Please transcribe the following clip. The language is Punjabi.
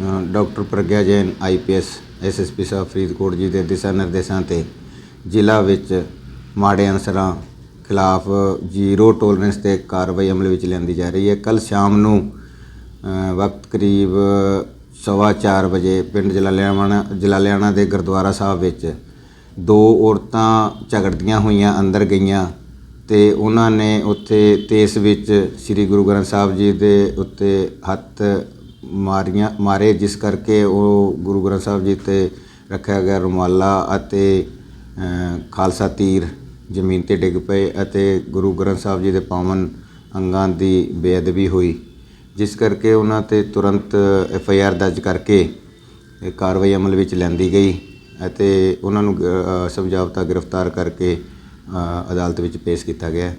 Doctor Pragya Jain IPS SSP ਸਾਹਿਬ, ਫਰੀਦਕੋਟ ਜੀ ਦੇ ਦਿਸ਼ਾ ਨਿਰਦੇਸ਼ਾਂ ਤੇ ਜ਼ਿਲ੍ਹਾ ਵਿੱਚ ਮਾੜੇ ਅਨਸਰਾਂ ਖਿਲਾਫ ਜ਼ੀਰੋ ਟੋਲਰੈਂਸ ਤੇ ਕਾਰਵਾਈ ਅਮਲ ਵਿੱਚ ਲਿਆਂਦੀ ਜਾ ਰਹੀ ਹੈ। ਕੱਲ ਸ਼ਾਮ ਨੂੰ ਵਕਤ ਕਰੀਬ ਸਵਾ ਚਾਰ ਵਜੇ ਪਿੰਡ ਜਲਾਲਿਆਣਾ ਜਲਾਲਿਆਣਾ ਦੇ ਗੁਰਦੁਆਰਾ ਸਾਹਿਬ ਵਿੱਚ ਦੋ ਔਰਤਾਂ ਝਗੜਦੀਆਂ ਹੋਈਆਂ ਅੰਦਰ ਗਈਆਂ ਤੇ ਉਹਨਾਂ ਨੇ ਉੱਥੇ ਤੇਸ ਵਿੱਚ ਸ੍ਰੀ ਗੁਰੂ ਗ੍ਰੰਥ ਸਾਹਿਬ ਜੀ ਦੇ ਉੱਤੇ ਹੱਥ ਮਾਰੀਆਂ, ਮਾਰੇ, ਜਿਸ ਕਰਕੇ ਉਹ ਗੁਰੂ ਗ੍ਰੰਥ ਸਾਹਿਬ ਜੀ ਤੇ ਰੱਖਿਆ ਗਿਆ ਰੁਮਾਲਾ ਅਤੇ ਖਾਲਸਾ ਤੀਰ ਜ਼ਮੀਨ ਤੇ ਡਿੱਗ ਪਏ ਅਤੇ ਗੁਰੂ ਗ੍ਰੰਥ ਸਾਹਿਬ ਜੀ ਦੇ ਪਾਵਨ ਅੰਗਾਂ ਦੀ ਬੇਅਦਬੀ ਹੋਈ, ਜਿਸ ਕਰਕੇ ਉਹਨਾਂ ਤੇ ਤੁਰੰਤ ਐਫ ਆਈ ਆਰ ਦਰਜ ਕਰਕੇ ਇਹ ਕਾਰਵਾਈ ਅਮਲ ਵਿੱਚ ਲੈਂਦੀ ਗਈ ਅਤੇ ਉਹਨਾਂ ਨੂੰ ਸਮਝਾਵਤਾ ਗ੍ਰਿਫਤਾਰ ਕਰਕੇ ਅਦਾਲਤ ਵਿੱਚ ਪੇਸ਼ ਕੀਤਾ ਗਿਆ।